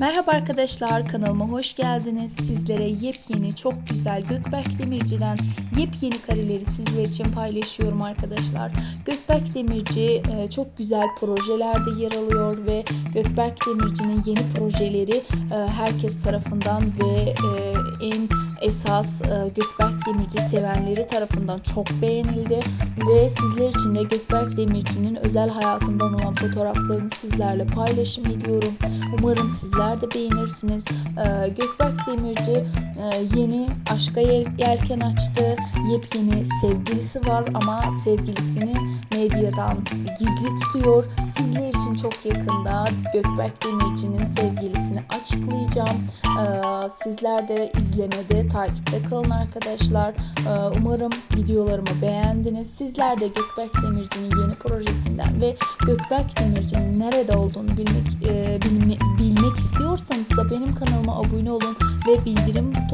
Merhaba arkadaşlar kanalıma hoş geldiniz. Sizlere yepyeni çok güzel Gökberk Demirci'den yepyeni kareleri sizler için paylaşıyorum arkadaşlar. Gökberk Demirci e, çok güzel projelerde yer alıyor ve Gökberk Demirci'nin yeni projeleri e, herkes tarafından ve e, en esas e, Gökberk Demirci sevenleri tarafından çok beğenildi ve sizler için de Gökberk Demirci'nin özel hayatından olan fotoğraflarını sizlerle paylaşım ediyorum. Umarım sizler de beğenirsiniz. Ee, Gökberk Demirci e, yeni aşka yel- yelken açtı. Yepyeni sevgilisi var ama sevgilisini medyadan gizli tutuyor. Sizler için çok yakında Gökberk Demirci'nin sevgilisini açıklayacağım. Ee, sizler de izlemede, takipte kalın arkadaşlar. Ee, umarım videolarımı beğendiniz. Sizler de Gökberk Demirci'nin yeni projesinden ve Gökberk Demirci'nin nerede olduğunu bilmek e, bilme- bilmek istiyorsanız da benim kanalıma abone olun ve bildirim butonu